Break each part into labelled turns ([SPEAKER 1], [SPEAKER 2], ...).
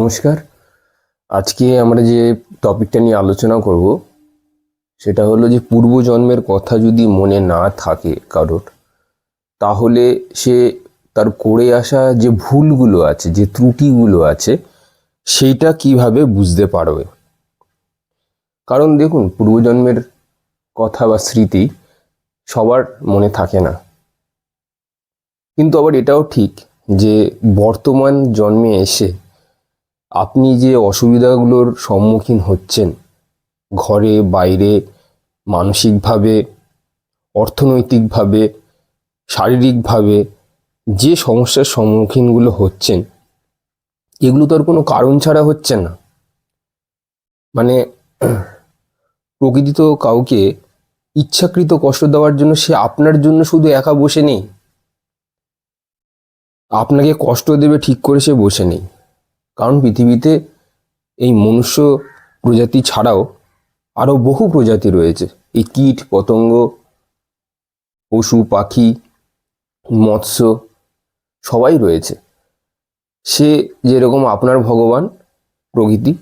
[SPEAKER 1] নমস্কার। আজকে আমরা যে টপিকটা নিয়ে আলোচনা করব, সেটা হলো যে পূর্বজন্মের কথা যদি মনে না থাকে কারোর, তাহলে সে তার করে আসা যে ভুলগুলো আছে, যে ত্রুটিগুলো আছে, সেইটা কীভাবে বুঝতে পারবে? কারণ দেখুন, পূর্বজন্মের কথা বা স্মৃতি সবার মনে থাকে না। কিন্তু আবার এটাও ঠিক যে বর্তমান জন্মে এসে আপনি যে অসুবিধাগুলোর সম্মুখীন হচ্ছেন, ঘরে, বাইরে, মানসিকভাবে, অর্থনৈতিকভাবে, শারীরিকভাবে, যে সমস্যার সম্মুখীনগুলো হচ্ছেন, এগুলো তো আর কোনো কারণ ছাড়া হচ্ছে না। মানে প্রকৃতি তো কাউকে ইচ্ছাকৃত কষ্ট দেওয়ার জন্য সে আপনার জন্য শুধু একা বসে নেই। আপনাকে কষ্ট দেবে ঠিক করে সে বসে নেই। কারণ পৃথিবীতে এই মনুষ্য প্রজাতি ছাড়াও আরও বহু প্রজাতি রয়েছে। এই কীট, পতঙ্গ, পশু, পাখি, মৎস্য সবাই রয়েছে। সে যেরকম আপনার ভগবান প্রকৃতি,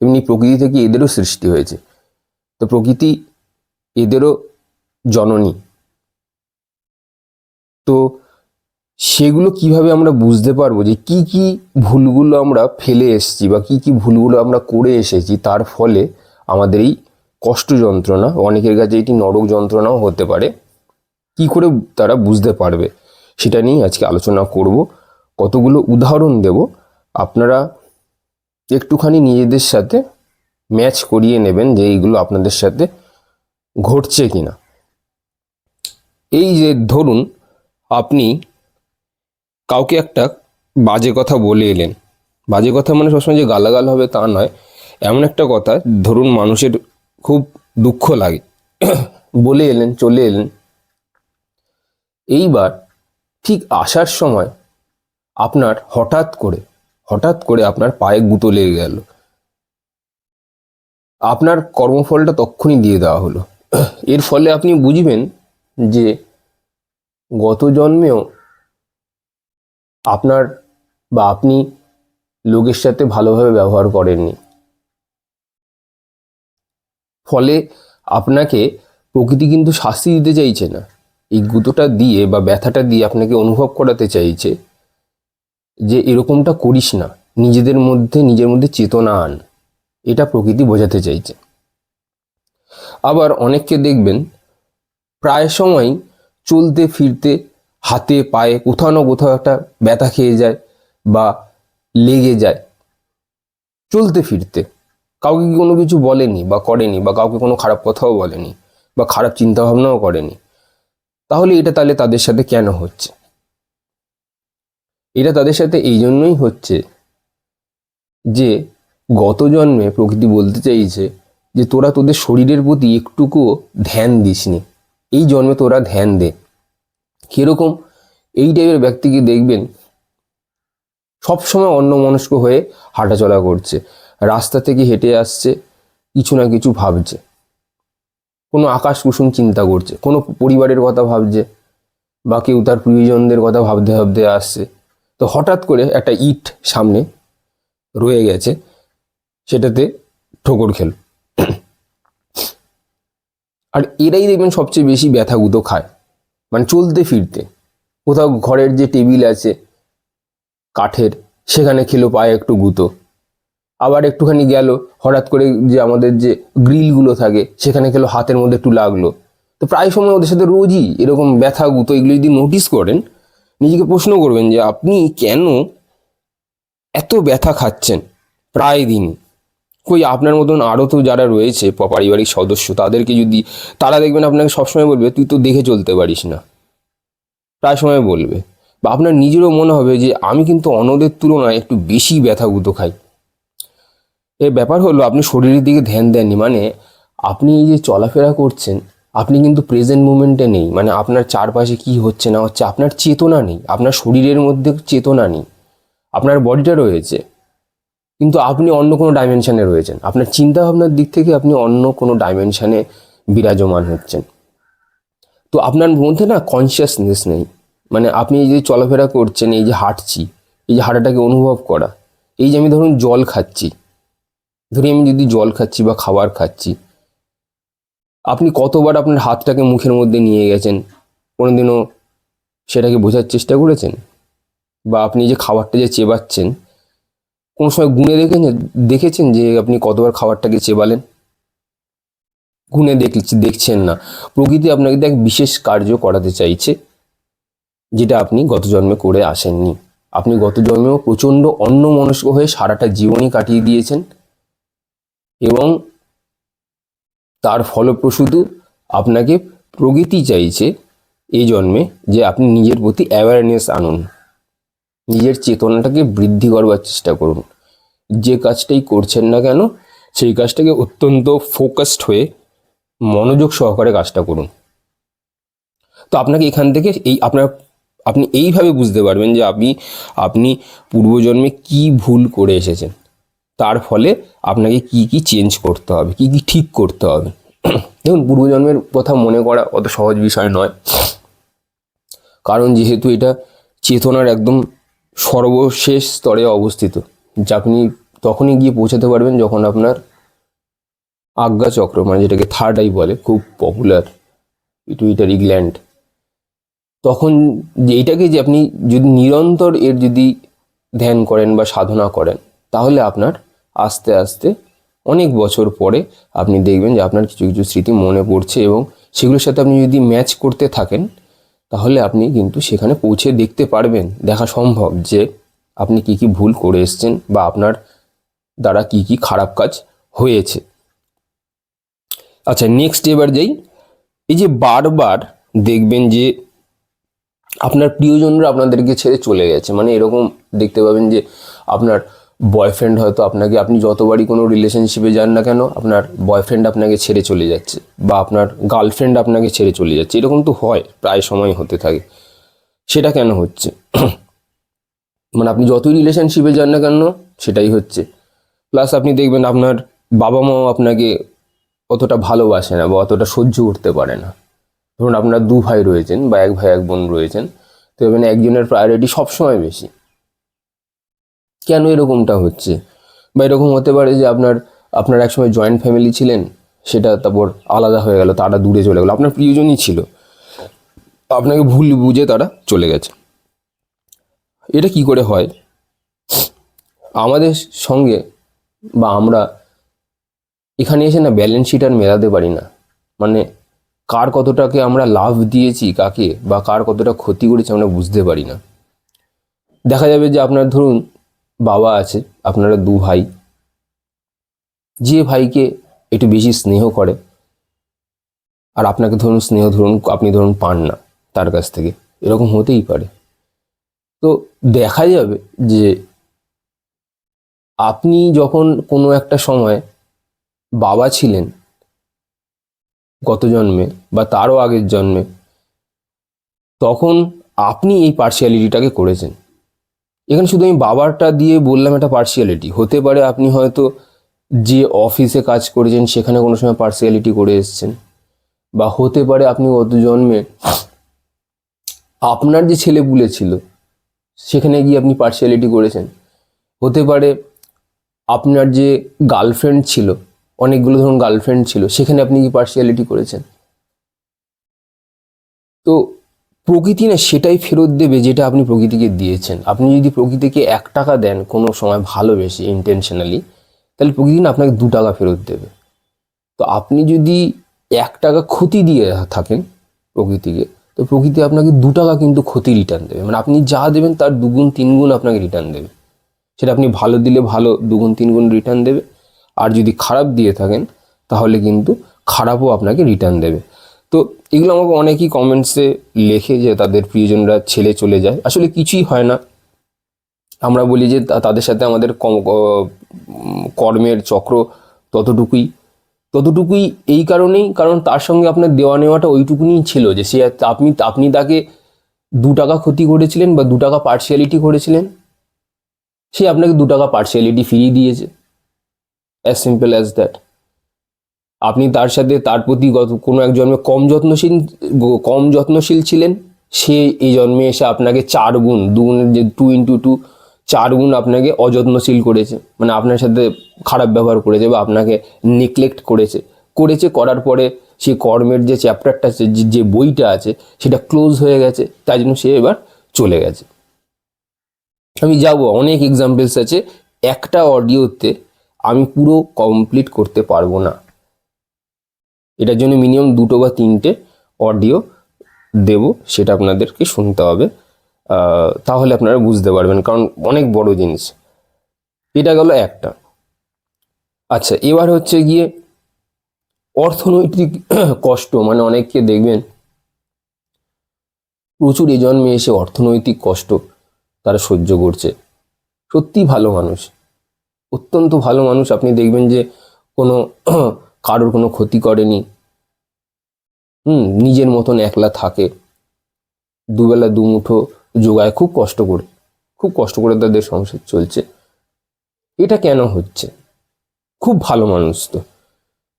[SPEAKER 1] তেমনি প্রকৃতি থেকে এদেরও সৃষ্টি হয়েছে। তো প্রকৃতি এদেরও জননী। তো সেগুলো কীভাবে আমরা বুঝতে পারব যে কি কি ভুলগুলো আমরা ফেলে এসেছি বা কি কি ভুলগুলো আমরা করে এসেছি, তার ফলে আমাদের এই কষ্ট যন্ত্রণা, অনেকের কাছে এটি নরক যন্ত্রণাও হতে পারে। কি করে তারা বুঝতে পারবে সেটা নিয়ে আজকে আলোচনা করব। কতগুলো উদাহরণ দেব। আপনারা একটুখানি নিজেদের সাথে ম্যাচ করিয়ে নেবেন যে এইগুলো আপনাদের সাথে ঘটছে কিনা। এই যে ধরুন, আপনি কাউকে একটা বাজে কথা বলে এলেন। বাজে কথা মানে সবসময় যে গালাগাল হবে তা নয়, এমন একটা কথা, ধরুন মানুষের খুব দুঃখ লাগে। বলে এলেন, চলে এলেন। এইবার ঠিক আসার সময় আপনার হঠাৎ করে হঠাৎ করে আপনার পায়ে গুঁতো লেগে গেল। আপনার কর্মফলটা তক্ষুনি দিয়ে দেওয়া হলো। এর ফলে আপনি বুঝবেন যে গত জন্মেও আপনার বা আপনি লোকের সাথে ভালোভাবে ব্যবহার করেননি। ফলে আপনাকে প্রকৃতি কিন্তু শাস্তি দিতে চাইছে না। এই গুঁতোটা দিয়ে বা ব্যথাটা দিয়ে আপনাকে অনুভব করাতে চাইছে যে এরকমটা করিস না। নিজেদের মধ্যে, নিজের মধ্যে চেতনা আন। এটা প্রকৃতি বোঝাতে চাইছে। আবার অনেককে দেখবেন প্রায় সময় চলতে, ফিরতে হাতে, পায়ে, কোথাও না কোথাও একটা ব্যথা খেয়ে যায় বা লেগে যায়। চলতে ফিরতে। কাউকে কোনো কিছু বলেনি বা করেনি বা কাউকে কোনো খারাপ কথাও বলেনি বা খারাপ চিন্তা ভাবনাও করেনি? তাহলে এটা তাহলে তাদের সাথে কেন হচ্ছে? এটা তাদের সাথে এই জন্যই হচ্ছে যে গত জন্মে প্রকৃতি বলতে চাইছে যে তোরা তোদের শরীরের প্রতি একটুকুও ধ্যান দিসনি। এই জন্মে তোরা ধ্যান দে। কীরকম? এই টাইপের ব্যক্তিকে দেখবেন সবসময় অন্যমনস্ক হয়ে হাঁটাচলা করছে, রাস্তা থেকে হেঁটে আসছে, কিছু না কিছু ভাবছে। কোনো আকাশ কুসুম চিন্তা করছে, কোনো পরিবারের কথা ভাবছে বা কেউ তার প্রিয়জনদের কথা ভাবতে ভাবতে আসছে। তো হঠাৎ করে একটা ইট সামনে রয়ে গেছে, সেটাতে ঠোকর খেল। আর এরাই দেখবেন সবচেয়ে বেশি ব্যথা গুঁতো খায়। মানে চলতে ফিরতে। কোথাও ঘরের যে টেবিল আছে, কাঠের, সেখানে খেলো পায়ে একটু গুঁতো। আবার একটুখানি গেল, হঠাৎ করে যে আমাদের যে গ্রিলগুলো থাকে, সেখানে খেলো হাতের মধ্যে একটু লাগল। তো প্রায় সময় ওদের সাথে রোজই এরকম ব্যথা, গুঁতো এগুলো যদি নোটিস করেন, নিজেকে প্রশ্ন করবেন যে আপনি কেন এত ব্যথা খাচ্ছেন প্রায় দিন কই, আপনার মতন আরও তো যারা রয়েছে, পারিবারিক সদস্য, তাদেরকে যদি, তারা দেখবেন আপনাকে সবসময় বলবে, তুই তো দেখে চলতে পারিস না। প্রায় সময় বলবে। বা আপনার নিজেরও মনে হবে যে, আমি কিন্তু অন্যদের তুলনায় একটু বেশি ব্যথা গুঁতো খাই। এর ব্যাপার হলো, আপনি শরীরের দিকে ধ্যান দেননি মানে আপনি এই যে চলাফেরা করছেন, আপনি কিন্তু প্রেজেন্ট মুমেন্টে নেই। মানে আপনার চারপাশে কি হচ্ছে না হচ্ছে, আপনার চেতনা নেই, আপনার শরীরের মধ্যে চেতনা নেই, আপনার বডিটা রয়েছে। কিন্তু আপনি অন্য কোনো ডাইমেনশানে রয়েছেন। আপনার চিন্তা ভাবনার দিক থেকে আপনি অন্য কোনো ডাইমেনশানে বিরাজমান হচ্ছেন। তো আপনার মধ্যে না কনসিয়াসনেস নেই। মানে আপনি এই যে চলাফেরা করছেন, এই যে হাঁটছি, এই যে হাঁটাটাকে অনুভব করা, এই যে আমি ধরুন জল খাচ্ছি, ধরি আমি যদি জল খাচ্ছি বা খাবার খাচ্ছি, আপনি কতবার আপনার হাতটাকে মুখের মধ্যে নিয়ে গেছেন, কোনোদিনও সেটাকে বোঝার চেষ্টা করেছেন? বা আপনি যে খাবারটা যে চেবাচ্ছেন, কোনো সময় গুনে দেখেন দেখেছেন যে আপনি কতবার খাবারটাকে চেবালেন? গুনে দেখছি, দেখছেন না। প্রকৃতি আপনাকে এক বিশেষ কার্য করাতে চাইছে, যেটা আপনি গত জন্মে করে আসেননি। আপনি গত জন্মেও প্রচণ্ড অন্যমনস্ক হয়ে সারাটা জীবনই কাটিয়ে দিয়েছেন এবং তার ফলপ্রসূত আপনাকে প্রকৃতি চাইছে এই জন্মে যে আপনি নিজের প্রতি অ্যাওয়ারনেস আনুন। নিজের চেতনাটাকে বৃদ্ধি করবার চেষ্টা করুন। যে কাজটাই করছেন না কেন, সেই কাজটাকে অত্যন্ত ফোকাসড হয়ে মনোযোগ সহকারে কাজটা করুন। তো আপনাকে এখান থেকে এই আপনার, আপনি এইভাবে বুঝতে পারবেন যে আপনি আপনি পূর্বজন্মে কি ভুল করে এসেছেন। তার ফলে আপনাকে কি কি চেঞ্জ করতে হবে, কি কি ঠিক করতে হবে। দেখুন, পূর্বজন্মের কথা মনে করা অত সহজ বিষয় নয়। কারণ যেহেতু এটা চেতনার একদম সর্বশেষ স্তরে অবস্থিত। যা আপনি তখনই গিয়ে পৌঁছাতে পারবেন যখন আপনার আজ্ঞা চক্র মানে যেটাকে থার্ড আই বলে, খুব পপুলার পিটুইটারি গ্ল্যান্ড তখন যে এইটাকে যে আপনি যদি নিরন্তর এর যদি ধ্যান করেন বা সাধনা করেন, তাহলে আপনার আস্তে আস্তে অনেক বছর পরে আপনি দেখবেন যে আপনার কিছু কিছু স্মৃতি মনে পড়ছে এবং সেগুলোর সাথে আপনি যদি ম্যাচ করতে থাকেন, তাহলে আপনি কিন্তু সেখানে পৌঁছে দেখতে পারবেন। দেখা সম্ভব যে আপনি কি কি ভুল করে এসছেন বা আপনার দ্বারা কি কি খারাপ কাজ হয়েছে। আচ্ছা নেক্সট এবার যাই। এই যে বারবার দেখবেন যে আপনার প্রিয়জনরা আপনাদেরকে ছেড়ে চলে গেছে। মানে এরকম দেখতে পাবেন যে আপনার বয়ফ্রেন্ড হয়তো আপনাকে, আপনি যতবারই কোনো রিলেশনশিপে যান না কেন, আপনার বয়ফ্রেন্ড আপনাকে ছেড়ে চলে যাচ্ছে বা আপনার গার্লফ্রেন্ড আপনাকে ছেড়ে চলে যাচ্ছে। এরকম তো হয়, প্রায় সময় হতে থাকে। সেটা কেন হচ্ছে? মানে আপনি যতই রিলেশনশিপে যান না কেন, সেটাই হচ্ছে। প্লাস আপনি দেখবেন আপনার বাবা মাও আপনাকে অতটা ভালোবাসে না বা অতটা সহ্য করতে পারে না। ধরুন আপনার দু ভাই রয়েছেন বা এক ভাই, এক বোন রয়েছেন, তো এখানে একজনের প্রায়োরিটি সবসময় বেশি। কেন এরকমটা হচ্ছে? বা এরকম হতে পারে যে আপনার আপনার একসময় জয়েন্ট ফ্যামিলি ছিলেন, সেটা তারপর আলাদা হয়ে গেল, তারা দূরে চলে গেলো, আপনার প্রিয়জনই ছিল। আপনাকে ভুল বুঝে তারা চলে গেছে। এটা কি করে হয়? আমাদের সঙ্গে বা আমরা এখানে এসে না ব্যালেন্স শিট আর মেলাতে পারি না। মানে কার কতটাকে আমরা লাভ দিয়েছি কাকে বা কার কতটা ক্ষতি করেছি আমরা বুঝতে পারি না। দেখা যাবে যে আপনার ধরুন বাবা আছে, আপনারা দু ভাই। যে ভাইকে একটু বেশি স্নেহ করে, আর আপনাকে ধরুন স্নেহ ধরুন, আপনি ধরুন পান না তার কাছ থেকে। এরকম হতেই পারে। তো দেখা যাবে যে আপনি যখন কোনো একটা সময় বাবা ছিলেন গত জন্মে বা তারও আগের জন্মে, তখন আপনি এই পার্সিয়ালিটিটাকে করেছেন। এখানে শুধু আমি বাবারটা দিয়ে বললাম একটা পার্সিয়ালিটি হতে পারে আপনি হয়তো যে অফিসে কাজ করেছেন, সেখানে কোনো সময় পার্সিয়ালিটি করে এসছেন। বা হতে পারে আপনি গত জন্মে আপনার যে ছেলেপুলে ছিল, সেখানে গিয়ে আপনি পার্সিয়ালিটি করেছেন। হতে পারে আপনার যে গার্লফ্রেন্ড ছিল অনেকগুলো ধরুন গার্লফ্রেন্ড ছিল, সেখানে আপনি কি পার্সিয়ালিটি করেছেন? তো প্রকৃতি না সেটাই ফেরত দেবে যেটা আপনি প্রকৃতিকে দিয়েছেন। আপনি যদি প্রকৃতিকে এক টাকা দেন কোনো সময় ভালোবেসে ইন্টেনশনালি তাহলে প্রকৃতি না আপনাকে দু টাকা ফেরত দেবে। তো আপনি যদি এক টাকা ক্ষতি দিয়ে থাকেন প্রকৃতিকে, তো প্রকৃতি আপনাকে দু টাকা কিন্তু ক্ষতি রিটার্ন দেবে। মানে আপনি যা দেবেন তার দুগুণ তিনগুণ আপনাকে রিটার্ন দেবে। সেটা আপনি ভালো দিলে ভালো, দুগুণ তিনগুণ রিটার্ন দেবে। আর যদি খারাপ দিয়ে থাকেন, তাহলে কিন্তু খারাপও আপনাকে রিটার্ন দেবে। তো এগুলো আমাকে অনেকেই কমেন্টসে লেখে যে তাদের প্রিয়জনরা ছেলে চলে যায়। আসলে কিছুই হয় না। আমরা বলি যে তাদের সাথে আমাদের কর্মের চক্র ততটুকুই। ততটুকুই এই কারণেই, কারণ তার সঙ্গে আপনার দেওয়া নেওয়াটা ওইটুকুনি ছিল যে সে আপনি আপনি তাকে দু টাকা ক্ষতি করেছিলেন বা দু টাকা পার্সিয়ালিটি করেছিলেন। সে আপনাকে দু টাকা পার্সিয়ালিটি ফিরিয়ে দিয়েছে। অ্যাজ সিম্পল অ্যাজ দ্যাট আপনি তার সাথে, তার প্রতি গত, কোনো এক জন্মে কম যত্নশীল কম যত্নশীল ছিলেন, সে এই জন্মে এসে আপনাকে চার গুণ দুগুণের যে টু ইন্টু টু চার গুণ আপনাকে অযত্নশীল করেছে মানে আপনার সাথে খারাপ ব্যবহার করেছে বা আপনাকে নেগলেক্ট করেছে। করেছে করার পরে সেই কর্মের যে চ্যাপ্টারটা আছে, যে বইটা আছে, সেটা ক্লোজ হয়ে গেছে, তাই জন্য সে এবার চলে গেছে। আমি যাব, অনেক এক্সাম্পলস আছে, একটা অডিওতে আমি পুরো কমপ্লিট করতে পারব না। এটার জন্য মিনিমাম দুটো বা তিনটে অডিও দেব, সেটা আপনাদেরকে শুনতে হবে। তাহলে আপনারা বুঝতে পারবেন, কারণ অনেক বড় জিনিস। এটা গেল একটা। আচ্ছা এবার হচ্ছে গিয়ে অর্থনৈতিক কষ্ট মানে অনেককে দেখবেন প্রচুর এ জন্মে এসে অর্থনৈতিক কষ্ট তারা সহ্য করছে। সত্যি ভালো মানুষ। অত্যন্ত ভালো মানুষ। আপনি দেখবেন যে কোনো কারোর কোনো ক্ষতি করেনি। হুম, নিজের মতন একলা থাকে। দুবেলা দুমুঠো জোগায় খুব কষ্ট করে, খুব কষ্ট করে তাদের সংসার চলছে। এটা কেন হচ্ছে? খুব ভালো মানুষ তো,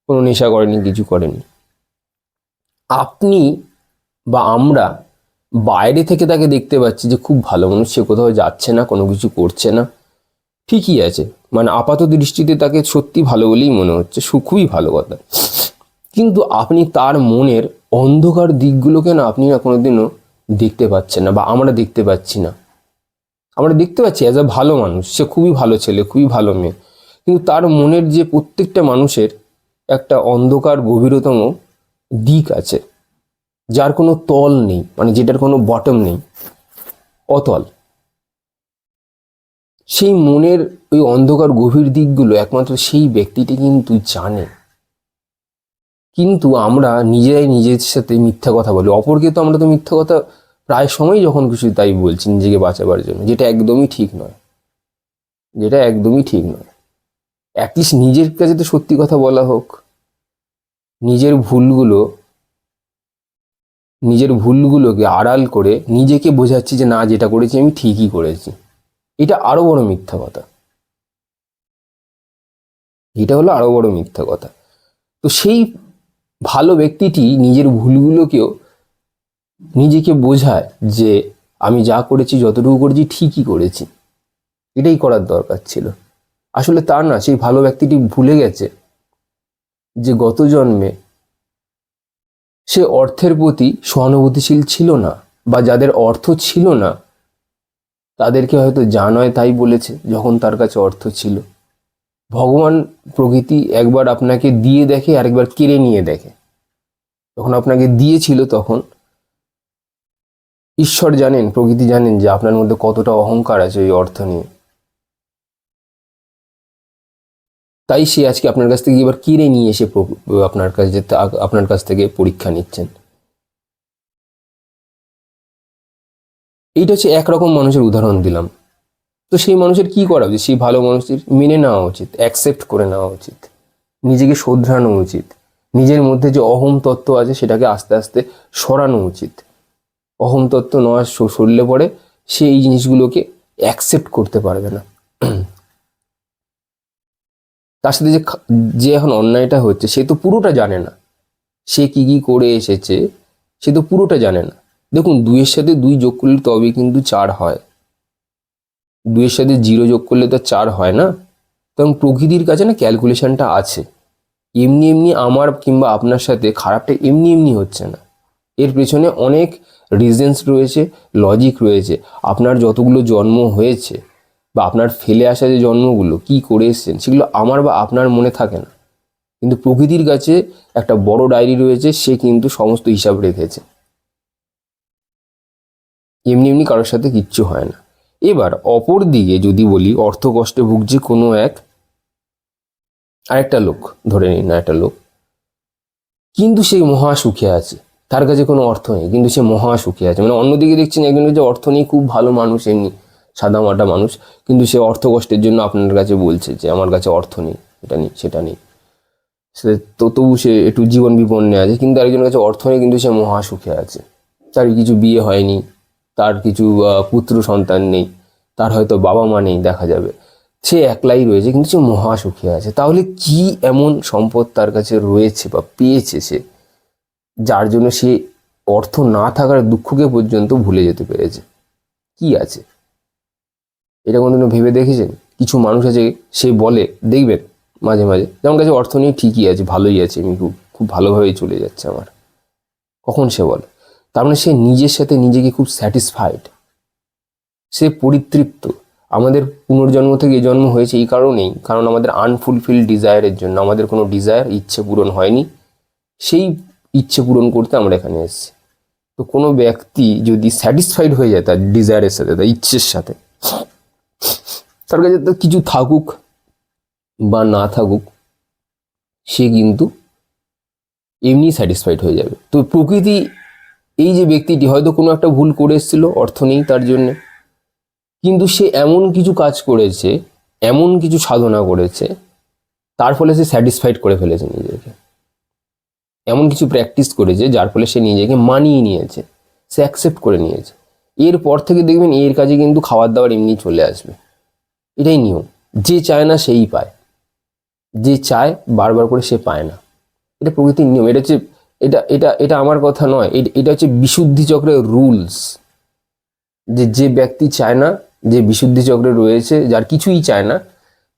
[SPEAKER 1] কোনো নেশা করেনি, কিছু করেনি। আপনি বা আমরা বাইরে থেকে তাকে দেখতে পাচ্ছি যে খুব ভালো মানুষ, সে কোথাও যাচ্ছে না, কোনো কিছু করছে না। ঠিকই আছে। মানে আপাত দৃষ্টিতে তাকে সত্যি ভালো বলেই মনে হচ্ছে, সু- খুবই ভালো কথা। কিন্তু আপনি তার মনের অন্ধকার দিকগুলোকে না আপনি না কোনোদিনও দেখতে পাচ্ছেন না বা আমরা দেখতে পাচ্ছি না। আমরা দেখতে পাচ্ছি অ্যাজ আ ভালো মানুষ, সে খুবই ভালো ছেলে, খুবই ভালো মেয়ে। কিন্তু তার মনের যে প্রত্যেকটা মানুষের একটা অন্ধকার, গভীরতম দিক আছে, যার কোনো তল নেই মানে যেটার কোনো বটম নেই, অতল। সেই মনের ওই অন্ধকার গভীর দিকগুলো একমাত্র সেই ব্যক্তিটি কিন্তু জানে। কিন্তু আমরা নিজেরাই নিজের সাথে মিথ্যা কথা বলি। অপরকে তো আমরা তো মিথ্যা কথা প্রায় সময় যখন খুশি তাই বলছি নিজেকে বাঁচাবার জন্য, যেটা একদমই ঠিক নয়। যেটা একদমই ঠিক নয়। অ্যাটলিস্ট নিজের কাছে তো সত্যি কথা বলা হোক। নিজের ভুলগুলো, নিজের ভুলগুলোকে আড়াল করে নিজেকে বোঝাচ্ছি যে না, যেটা করেছি আমি ঠিকই করেছি। এটা আরও বড় মিথ্যা কথা। এটা হলো আরও বড় মিথ্যা কথা। তো সেই ভালো ব্যক্তিটি নিজের ভুলগুলোকেও নিজেকে বোঝায় যে আমি যা করেছি, যতটুকু করেছি, ঠিকই করেছি। এটাই করার দরকার ছিল। আসলে তা না, সেই ভালো ব্যক্তিটি ভুলে গেছে যে গত জন্মে সে অর্থের প্রতি সহানুভূতিশীল ছিল না বা যাদের অর্থ ছিল না তাদেরকে হয়তো যা নয় তাই বলেছে, যখন তার কাছে অর্থ ছিল। ভগবান প্রকৃতি একবার আপনাকে দিয়ে দেখে, আরেকবার কেড়ে নিয়ে দেখে। যখন আপনাকে দিয়েছিল তখন, ঈশ্বর জানেন, প্রকৃতি জানেন যে আপনার মধ্যে কতটা অহংকার আছে ওই অর্থ নিয়ে। তাই সে আজকে আপনার কাছ থেকে এবার কিনে নিয়ে এসে আপনার কাছে আপনার কাছ থেকে পরীক্ষা নিচ্ছেন। এইটা হচ্ছে একরকম মানুষের উদাহরণ দিলাম। তো সেই মানুষের কি করা উচিত? সেই ভালো মানুষের মেনে নেওয়া উচিত অ্যাকসেপ্ট করে নেওয়া উচিত, নিজেকে শোধরানো উচিত, নিজের মধ্যে যে অহম তত্ত্ব আছে সেটাকে আস্তে আস্তে সরানো উচিত। অহম তত্ত্ব স- সরলে পরে সে এই জিনিসগুলোকে অ্যাকসেপ্ট করতে পারবে না। তার সাথে যে যে এখন অন্যায়টা হচ্ছে, সে তো পুরোটা জানে না। সে কি কি করে এসেছে, সে তো পুরোটা জানে না। দেখুন, দুইয়ের সাথে দুই যোগ করলে তবে কিন্তু চার হয়। দুইয়ের সাথে জিরো যোগ করলে তো চার হয় না। কারণ প্রকৃতির কাছে না ক্যালকুলেশনটা আছে। এমনি এমনি আমার কিংবা আপনার সাথে খারাপটা এমনি এমনি হচ্ছে না। এর পেছনে অনেক রিজেন্স রয়েছে লজিক রয়েছে। আপনার যতগুলো জন্ম হয়েছে বা আপনার ফেলে আসা যে জন্মগুলো, কি করে এসছেন, সেগুলো আমার বা আপনার মনে থাকে না। কিন্তু প্রকৃতির কাছে একটা বড় ডায়েরি রয়েছে, সে কিন্তু সমস্ত হিসাব রেখেছে। এমনি এমনি কারোর সাথে কিচ্ছু হয় না। এবার অপর দিকে যদি বলি অর্থ কষ্টে ভুগছে কোনো এক আরেকটা লোক, ধরে নিন একটা লোক। কিন্তু সেই মহা সুখে আছে, তার কাছে কোনো অর্থ নেই, কিন্তু সে মহা সুখে আছে। মানে অন্যদিকে দেখছেন একজন যে অর্থ নেই খুব ভালো মানুষ, এমনি সাদা মাটা মানুষ, কিন্তু সে অর্থ কষ্টের জন্য আপনার কাছে বলছে যে, আমার কাছে অর্থ নেই, এটা নেই, সেটা নেই। সে তো তবু সে একটু জীবন বিপন্নে আছে, কিন্তু আরেকজনের কাছে অর্থ নেই, কিন্তু সে মহা সুখে আছে। তার কিছু বিয়ে হয়নি তার কিছু পুত্র সন্তান নেই, তার হয়তো বাবা মা নেই, দেখা যাবে। সে একলাই রয়েছে, কিন্তু সে মহাসুখী আছে। তাহলে কি এমন সম্পদ তার কাছে রয়েছে বা পেয়েছে সে, যার জন্য সে অর্থ না থাকার দুঃখকে পর্যন্ত ভুলে যেতে পেরেছে? কি আছে? এটা কোনোদিনও ভেবে দেখেছেন? কিছু মানুষ আছে, সে বলে, দেখবেন মাঝে মাঝে, যেমন কাছে অর্থ নেই, ঠিকই আছে, ভালোই আছে আমি খুব খুব ভালোভাবেই চলে যাচ্ছে আমার। কখন সে বলে? তার মানে সে নিজের সাথে নিজেকে খুব স্যাটিসফাইড সে পরিতৃপ্ত। আমাদের পুনর্জন্ম থেকে জন্ম হয়েছে এই কারণেই, কারণ আমাদের আনফুলফিল ডিজায়ারের জন্য, আমাদের কোনো ডিজায়ার ইচ্ছে পূরণ হয়নি। সেই ইচ্ছে পূরণ করতে আমরা এখানে এসেছি। তো কোনো ব্যক্তি যদি স্যাটিসফাইড হয়ে যায় তার ডিজায়ারের সাথে, তার ইচ্ছের সাথে, তার কাছে তো কিছু থাকুক বা না থাকুক, সে কিন্তু এমনি স্যাটিসফাইড হয়ে যাবে। তো প্রকৃতি এই যে ব্যক্তিটি হয়তো কোনো একটা ভুল করে এসেছিল, অর্থ নেই তার জন্যে। কিন্তু সে এমন কিছু কাজ করেছে, এমন কিছু সাধনা করেছে, তার ফলে সে স্যাটিসফাইড করে ফেলেছে নিজেকে। এমন কিছু প্র্যাকটিস করেছে, যার ফলে সে নিজেকে মানিয়ে নিয়েছে, সে অ্যাকসেপ্ট করে নিয়েছে। এরপর থেকে দেখবেন এর কাজে কিন্তু খাবার দাবার এমনি চলে আসবে। এটাই নিয়ম। যে চায় না, সেই পায়। যে চায়, বারবার করে সে পায় না। এটা প্রকৃতির নিয়ম। এটা হচ্ছে এটা এটা এটা আমার কথা নয়। এটা হচ্ছে বিশুদ্ধি চক্রের রুলস যে যে ব্যক্তি চায় না, যে বিশুদ্ধি চক্রে রয়েছে, যার কিছুই চায় না,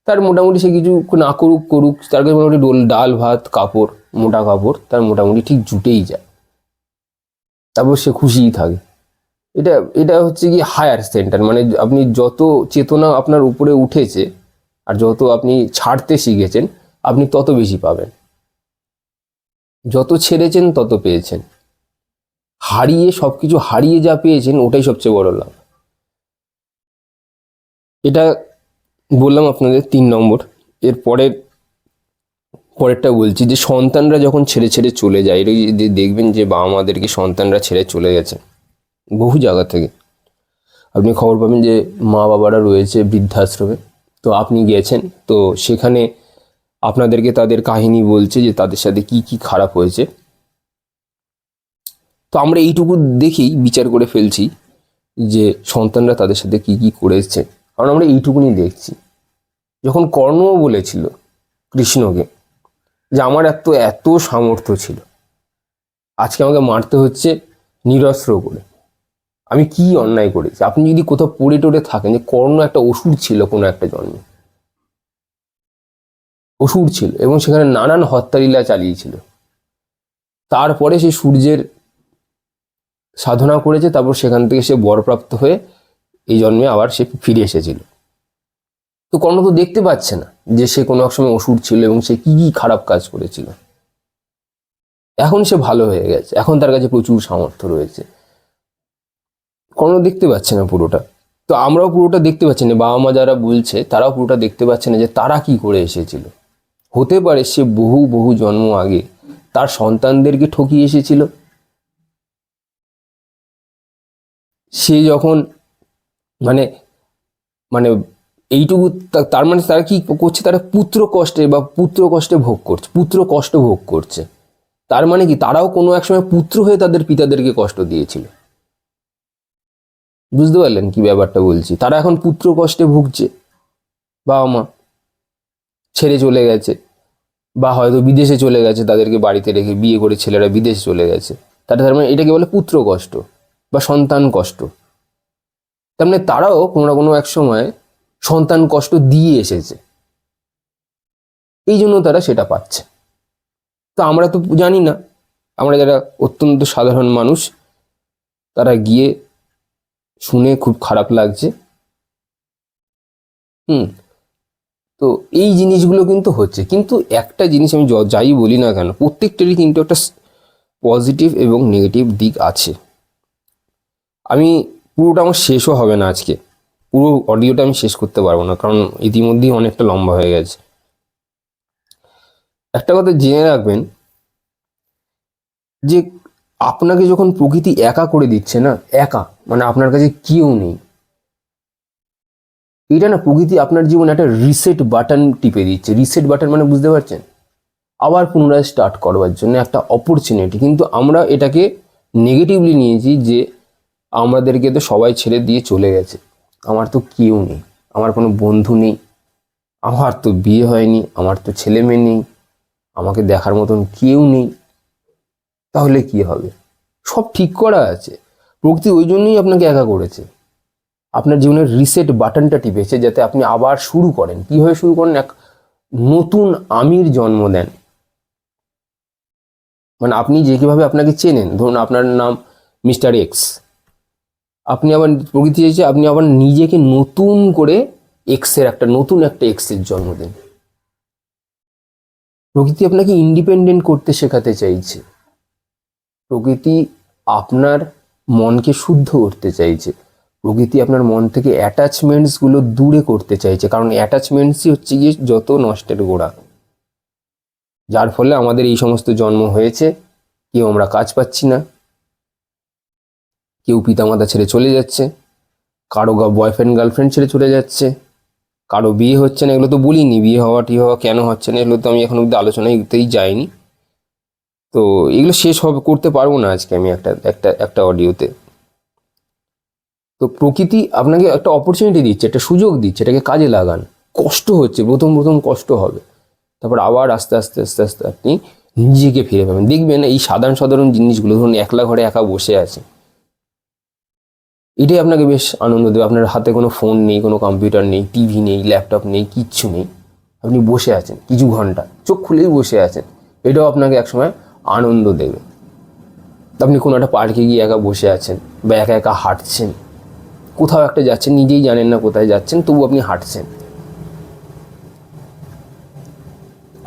[SPEAKER 1] তার মোটামুটি সে কিছু না করুক করুক, তার কাছে মোটামুটি ডোল ডাল, ভাত, কাপড়, মোটা কাপড়, তার মোটামুটি ঠিক জুটেই যায়। তারপর সে খুশিই থাকে। এটা এটা হচ্ছে কি হায়ার সেন্টার মানে আপনি যত চেতনা আপনার উপরে উঠেছে, আর যত আপনি ছাড়তে শিখেছেন, আপনি তত বেশি পাবেন। যত ছেড়েছেন তত পেয়েছেন। হারিয়ে সব কিছু হারিয়ে যা পেয়েছেন, ওটাই সবচেয়ে বড় লাভ। এটা বললাম আপনাদের তিন নম্বর। এর পরের, পরেরটা বলছি যে সন্তানরা যখন ছেড়ে ছেড়ে চলে যায় এটা যে দেখবেন যে বাবা মাদেরকে সন্তানরা ছেড়ে চলে গেছে, বহু জায়গা থেকে। আপনি খবর পাবেন যে মা বাবারা রয়েছে বৃদ্ধাশ্রমে। তো আপনি গেছেন, তো সেখানে আপনাদেরকে তাদের কাহিনী বলছে যে তাদের সাথে কি কি খারাপ হয়েছে। তো আমরা এইটুকু দেখেই বিচার করে ফেলছি যে সন্তানরা তাদের সাথে কি কি করেছে। কারণ আমরা এইটুকুনি দেখছি। যখন কর্ণও বলেছিল কৃষ্ণকে যে আমার এত এত সামর্থ্য ছিল, আজকে আমাকে মারতে হচ্ছে নিরস্ত্র করে। আমি কি অন্যায় করেছি? আপনি যদি কোথাও পড়ে টড়ে থাকেন যে কর্ণ একটা অসুর ছিল কোনো একটা জন্মে অসুর ছিল এবং সেখানে নানান হত্যালীলা চালিয়েছিল। তারপরে সে সূর্যের সাধনা করেছে, তারপর সেখান থেকে সে বরপ্রাপ্ত হয়ে এই জন্মে আবার সে ফিরে এসেছিল। তো কর্ণ তো দেখতে পাচ্ছে না যে সে কোনো এক সময় অসুর ছিল এবং সে কি কি খারাপ কাজ করেছিল। এখন সে ভালো হয়ে গেছে, এখন তার কাছে প্রচুর সামর্থ্য রয়েছে। কর্ণ দেখতে পাচ্ছে না পুরোটা। তো আমরাও পুরোটা দেখতে পাচ্ছি না, বাবা মা যারা বলছে তারাও পুরোটা দেখতে পাচ্ছে না যে তারা কি করে এসেছিল। হতে পারে সে বহু বহু জন্ম আগে। তার সন্তানদেরকে ঠকিয়ে এসেছিল? সে যখন মানে মানে এইটুকু তার মানে তারা কি করছে? তারা পুত্র কষ্টে বা পুত্র কষ্টে ভোগ করছে, পুত্র কষ্ট ভোগ করছে। তার মানে কি? তারাও কোনো এক সময় পুত্র হয়ে তাদের পিতাদেরকে কষ্ট দিয়েছিল। বুঝতে পারলেন কি ব্যাপারটা বলছি? তারা এখন পুত্র কষ্টে ভুগছে বাবা মা ছেড়ে চলে গেছে বা হয়তো বিদেশে চলে গেছে তাদেরকে বাড়িতে রেখে বিয়ে করে ছেলেরা বিদেশে চলে গেছে। তারা তার মানে এটাকে বলে পুত্র কষ্ট বা সন্তান কষ্ট। তার মানে তারাও কোনো না কোনো এক সময় সন্তান কষ্ট দিয়ে এসেছে। এই জন্য তারা সেটা পাচ্ছে। তো আমরা তো জানি না, আমরা যারা অত্যন্ত সাধারণ মানুষ, তারা গিয়ে শুনে খুব খারাপ লাগছে। হুম তো এই জিনিসগুলো কিন্তু হচ্ছে। কিন্তু একটা জিনিস আমি যাই বলি না কেন, প্রত্যেকটারই কিন্তু একটা পজিটিভ এবং নেগেটিভ দিক আছে। আমি পুরোটা আমার শেষও হবে না আজকে। পুরো অডিওটা আমি শেষ করতে পারব না, কারণ ইতিমধ্যেই অনেকটা লম্বা হয়ে গেছে। একটা কথা জেনে রাখবেন, যে আপনাকে যখন প্রকৃতি একা করে দিচ্ছে না, একা মানে আপনার কাছে কেউ নেই এটা না প্রকৃতি আপনার জীবনে একটা রিসেট বাটন টিপে দিচ্ছে। রিসেট বাটন মানে বুঝতে পারছেন? আবার পুনরায় স্টার্ট করবার জন্য একটা অপরচুনিটি কিন্তু আমরা এটাকে নেগেটিভলি নিয়েছি যে আমাদেরকে তো সবাই ছেড়ে দিয়ে চলে গেছে। আমার তো কেউ নেই, আমার কোনো বন্ধু নেই, আমার তো বিয়ে হয়নি, আমার তো ছেলে মেয়ে নেই, আমাকে দেখার মতন কেউ নেই। তাহলে কি হবে? সব ঠিক করা আছে। প্রকৃতি ওই জন্যই আপনাকে একা করেছে। আপনার জীবনের রিসেট বাটনটা টিপেছে যাতে আপনি আবার শুরু করেন। কীভাবে শুরু করেন? এক নতুন আমির জন্ম দেন। মানে আপনি যে কীভাবে আপনাকে চেনেন, ধরুন আপনার নাম মিস্টার এক্স আপনি আবার প্রকৃতি চাইছে আপনি আবার নিজেকে নতুন করে এক্সের একটা, নতুন একটা এক্সের জন্ম দিন। প্রকৃতি আপনাকে ইন্ডিপেন্ডেন্ট করতে শেখাতে চাইছে। প্রকৃতি আপনার মনকে শুদ্ধ করতে চাইছে। প্রকৃতি আপনার মন থেকে অ্যাটাচমেন্টসগুলো দূরে করতে চাইছে। কারণ অ্যাটাচমেন্টসই হচ্ছে গিয়ে যত নষ্টের গোড়া। যার ফলে আমাদের এই সমস্ত জন্ম হয়েছে, কেউ আমরা কাজ পাচ্ছি না। কেউ পিতামাতা ছেড়ে চলে যাচ্ছে, কারও বয়ফ্রেন্ড গার্লফ্রেন্ড ছেড়ে চলে যাচ্ছে, কারও বিয়ে হচ্ছে না, এগুলো তো বলিনি, বিয়ে হওয়া, টি হওয়া, কেন হচ্ছে না, এগুলো তো আমি এখন অব্দি আলোচনাতেই যাইনি। তো এগুলো শেষ হবে, করতে পারব না আজকে আমি একটা একটা একটা অডিওতে তো প্রকৃতি আপনাকে একটা অপরচুনিটি দিচ্ছে, একটা সুযোগ দিচ্ছে, এটাকে কাজে লাগান। কষ্ট হচ্ছে, প্রথম প্রথম কষ্ট হবে। তারপর আবার আস্তে আস্তে আস্তে আস্তে আপনি নিজেকে ফিরে পাবেন। দেখবেন এই সাধারণ সাধারণ জিনিসগুলো, ধরুন একলা ঘরে একা বসে আছে। এটাই আপনাকে বেশ আনন্দ দেবে। আপনার হাতে কোনো ফোন নেই, কোনো কম্পিউটার নেই টিভি নেই ল্যাপটপ নেই, কিচ্ছু নেই। আপনি বসে আছেন কিছু ঘণ্টা, চোখ খুলেই বসে আছেন। এটাও আপনাকে একসময় আনন্দ দেবে। আপনি কোনো একটা পার্কে গিয়ে একা বসে আছেন বা একা একা হাঁটছেন। কোথাও একটা যাচ্ছেন, নিজেই জানেন না কোথায় যাচ্ছেন, তবু আপনি হাঁটছেন।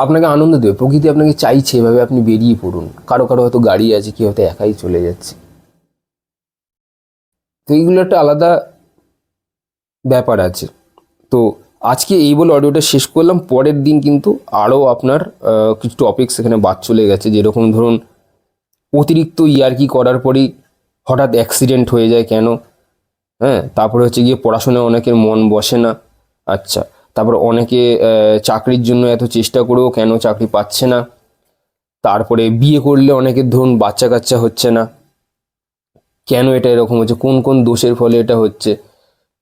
[SPEAKER 1] আপনাকে আনন্দ দেবে, প্রকৃতি আপনাকে চাইছে এভাবে আপনি বেরিয়ে পড়ুন। কারও কারও হয়তো গাড়ি আছে, কেউ হয়তো একাই চলে যাচ্ছে। তো এইগুলো একটা আলাদা ব্যাপার আছে। তো আজকে এই বলে অডিওটা শেষ করলাম, পরের দিন কিন্তু আরও আপনার কিছু টপিকস এখানে বাদ চলে গেছে, যেরকম ধরুন অতিরিক্ত ইয়ার্কি করার পরেই হঠাৎ অ্যাক্সিডেন্ট হয়ে যায় কেন? হ্যাঁ তারপরে হচ্ছে গিয়ে পড়াশোনায় অনেকের মন বসে না। আচ্ছা তারপর অনেকে চাকরির জন্য এত চেষ্টা করেও কেন চাকরি পাচ্ছে না? তারপরে বিয়ে করলে অনেকের ধরুন বাচ্চা কাচ্চা হচ্ছে না। কেন এটা এরকম হচ্ছে? কোন কোন দোষের ফলে এটা হচ্ছে?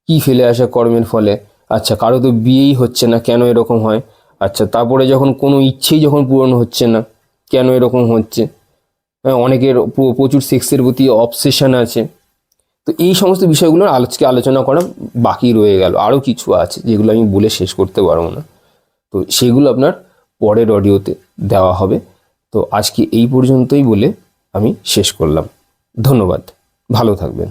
[SPEAKER 1] কি ফেলে আসা কর্মের ফলে? আচ্ছা কারও তো বিয়েই হচ্ছে না কেন এরকম হয়? আচ্ছা তারপরে যখন কোনো ইচ্ছেই যখন পূরণ হচ্ছে না কেন এরকম হচ্ছে? হ্যাঁ, অনেকের প্রচুর সেক্সের প্রতি অবসেশন আছে। তো এই সমস্ত বিষয়গুলোর আজকে আলোচনা করা বাকি রয়ে গেল। আরও কিছু আছে যেগুলো আমি বলে শেষ করতে পারব না। তো সেগুলো আপনার পরের অডিওতে দেওয়া হবে। তো আজকে এই পর্যন্তই বলে আমি শেষ করলাম। ধন্যবাদ। ভালো থাকবেন।